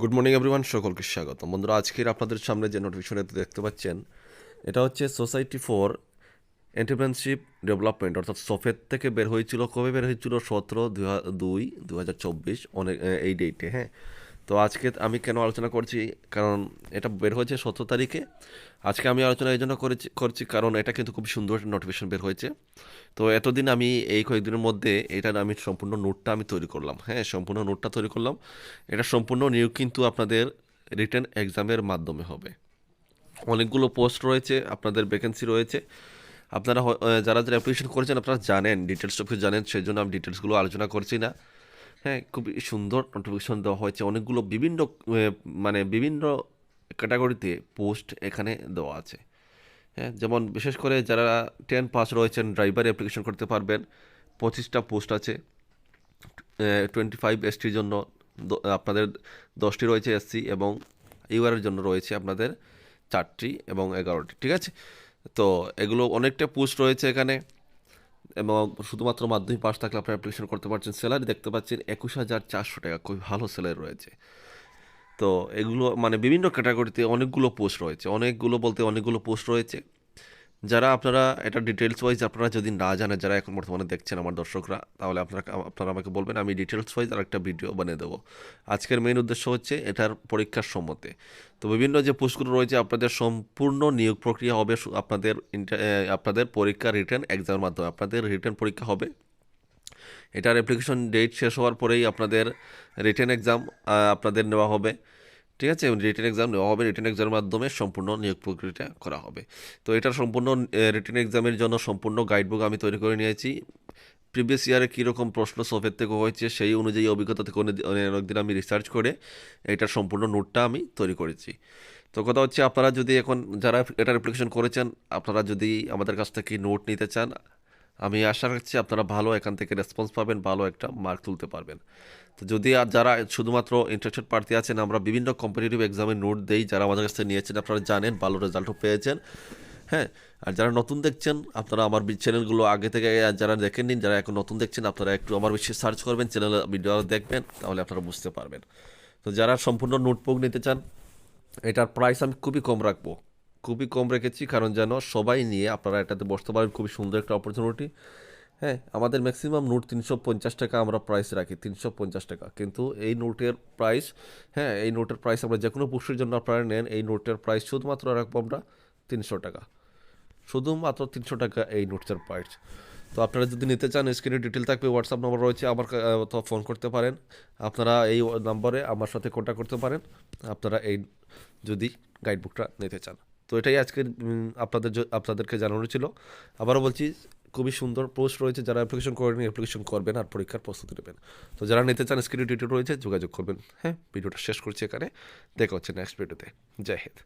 Good morning everyone সকলকে স্বাগত বন্ধুরা, আজকের আপনাদের সামনে যে নোটিফিকেশনে দেখতে পাচ্ছেন, এটা হচ্ছে সোসাইটি ফর এন্টারপ্রেনশিপ ডেভেলপমেন্ট অর্থাৎ সফেদ থেকে বের হয়েছিল। কবে বের হয়েছিল? সতেরো দুই দু হাজার চব্বিশ, অনেক, এই ডেটে হ্যাঁ। তো আজকে আমি কেন আলোচনা করছি? কারণ এটা বের হয়েছে সতেরো তারিখে। আজকে আমি আলোচনা এই জন্য করেছি, করছি কারণ এটা কিন্তু খুব সুন্দর একটা নোটিফিকেশন বের হয়েছে। তো এতদিন আমি এই কয়েকদিনের মধ্যে এটার আমি সম্পূর্ণ নোটটা আমি তৈরি করলাম। হ্যাঁ সম্পূর্ণ নোটটা তৈরি করলাম। এটা সম্পূর্ণ নিয়োগ কিন্তু আপনাদের রিটেন এক্সামের মাধ্যমে হবে। অনেকগুলো পোস্ট রয়েছে, আপনাদের ভ্যাকেন্সি রয়েছে। আপনারা যারা যারা অ্যাপ্লিকেশন করেছেন, আপনারা জানেন ডিটেলস সব কিছু জানেন, সেই জন্য আমি ডিটেলসগুলো আলোচনা করছি না। হ্যাঁ খুবই সুন্দর নোটিফিকেশন দেওয়া হয়েছে। অনেকগুলো বিভিন্ন মানে বিভিন্ন ক্যাটাগরিতে পোস্ট এখানে দেওয়া আছে। হ্যাঁ যেমন বিশেষ করে যারা টেন পাস রয়েছেন ড্রাইভার অ্যাপ্লিকেশন করতে পারবেন। পঁচিশটা পোস্ট আছে। টোয়েন্টি ফাইভ এসটির জন্য আপনাদের দশটি রয়েছে এসসি এবং ইউআরের জন্য রয়েছে আপনাদের চারটি এবং এগারোটি। ঠিক আছে? তো এগুলো অনেকটা পোস্ট রয়েছে এখানে। এবং শুধুমাত্র মাধ্যমিক পাশ থাকলে আপনি অ্যাপ্লিকেশন করতে পারছেন। স্যালারি দেখতে পাচ্ছেন একুশ হাজার চারশো টাকা। খুবই ভালো স্যালারি রয়েছে। তো এগুলো মানে বিভিন্ন ক্যাটাগরিতে অনেকগুলো পোস্ট রয়েছে। অনেকগুলো বলতে অনেকগুলো পোস্ট রয়েছে। যারা আপনারা এটা ডিটেলস ওয়াইজ আপনারা যদি না জানেন, যারা এখন বর্তমানে দেখছেন আমার দর্শকরা, তাহলে আপনারা আপনারা আমাকে বলবেন, আমি ডিটেলস ওয়াইজ আর একটা ভিডিও বানিয়ে দেবো। আজকের মেইন উদ্দেশ্য হচ্ছে এটার পরীক্ষার সম্মতে। তো বিভিন্ন যে পোস্টগুলো রয়েছে, আপনাদের সম্পূর্ণ নিয়োগ প্রক্রিয়া হবে আপনাদের আপনাদের পরীক্ষা রিটার্ন এক্সামের মাধ্যমে। আপনাদের রিটার্ন পরীক্ষা হবে। এটার অ্যাপ্লিকেশন ডেট শেষ হওয়ার পরেই আপনাদের রিটার্ন এক্সাম আপনাদের নেওয়া হবে। ঠিক আছে? রিটেন এক্সাম নেওয়া হবে। রিটেন এক্সামের মাধ্যমে সম্পূর্ণ নিয়োগ প্রক্রিয়াটা করা হবে। তো এটার সম্পূর্ণ রিটেন এক্সামের জন্য সম্পূর্ণ গাইডবুক আমি তৈরি করে নিয়েছি। প্রিভিয়াস ইয়ারে কীরকম প্রশ্ন সফের থেকে হয়েছে সেই অনুযায়ী অভিজ্ঞতা থেকে অনেক অনেকদিন আমি রিসার্চ করে এটার সম্পূর্ণ নোটটা আমি তৈরি করেছি। তো কথা হচ্ছে, আপনারা যদি এখন যারা এটা অ্যাপ্লিকেশন করেছেন, আপনারা যদি আমাদের কাছ থেকে নোট নিতে চান আমি আশা রাখছি আপনারা ভালো এখান থেকে রেসপন্স পাবেন, ভালো একটা মার্ক তুলতে পারবেন। তো যদি আর যারা শুধুমাত্র ইন্টারেস্টেড প্রার্থী আছেন, আমরা বিভিন্ন কম্পিটিটিভ এক্সামের নোট দেই, যারা আমাদের কাছ থেকে নিয়েছেন, আপনারা জানেন, ভালো রেজাল্টও পেয়েছেন। হ্যাঁ আর যারা নতুন দেখছেন, আপনারা আমার চ্যানেলগুলো আগে থেকে যারা দেখেন নিন যারা এখন নতুন দেখছেন, আপনারা একটু আমার বেশি সার্চ করবেন চ্যানেল ভিডিও দেখবেন, তাহলে আপনারা বুঝতে পারবেন। তো যারা সম্পূর্ণ নোটবুক নিতে চান, এটার প্রাইস আমি খুবই কম রাখব। খুবই কম রেখেছি, কারণ যেন সবাই নিয়ে আপনারা এটাতে বসতে পারেন। খুবই সুন্দর একটা অপরচুনিটি হ্যাঁ আমাদের ম্যাক্সিমাম নোট তিনশো পঞ্চাশ টাকা আমরা প্রাইস রাখি, তিনশো পঞ্চাশ টাকা। কিন্তু এই নোটের প্রাইস হ্যাঁ এই নোটের প্রাইস আমরা যে কোনো পুষ্টির জন্য আপনারা নেন, এই নোটের প্রাইস শুধুমাত্র রাখব আমরা তিনশো টাকা। শুধুমাত্র তিনশো টাকা এই নোটের প্রাইস তো আপনারা যদি নিতে চান স্ক্রিনে ডিটেল থাকবে হোয়াটসঅ্যাপ নম্বর রয়েছে, আমার তো ফোন করতে পারেন। আপনারা এই নম্বরে আমার সাথে কন্ট্যাক্ট করতে পারেন। আপনারা এই যদি গাইডবুকটা নিতে চান। তো এটাই আজকের আপনাদের আপনাদেরকে জানানো ছিল। আবারও বলছি, খুবই সুন্দর পোস্ট রয়েছে, যারা অ্যাপ্লিকেশন করেন অ্যাপ্লিকেশন করবেন আর পরীক্ষার প্রস্তুতি নেবেন। তো যারা নিতে চান স্ক্রিন ডিটেল রয়েছে যোগাযোগ করবেন। হ্যাঁ ভিডিওটা শেষ করছি এখানে। দেখা হচ্ছে নেক্সট ভিডিওতে জয় হিন্দ।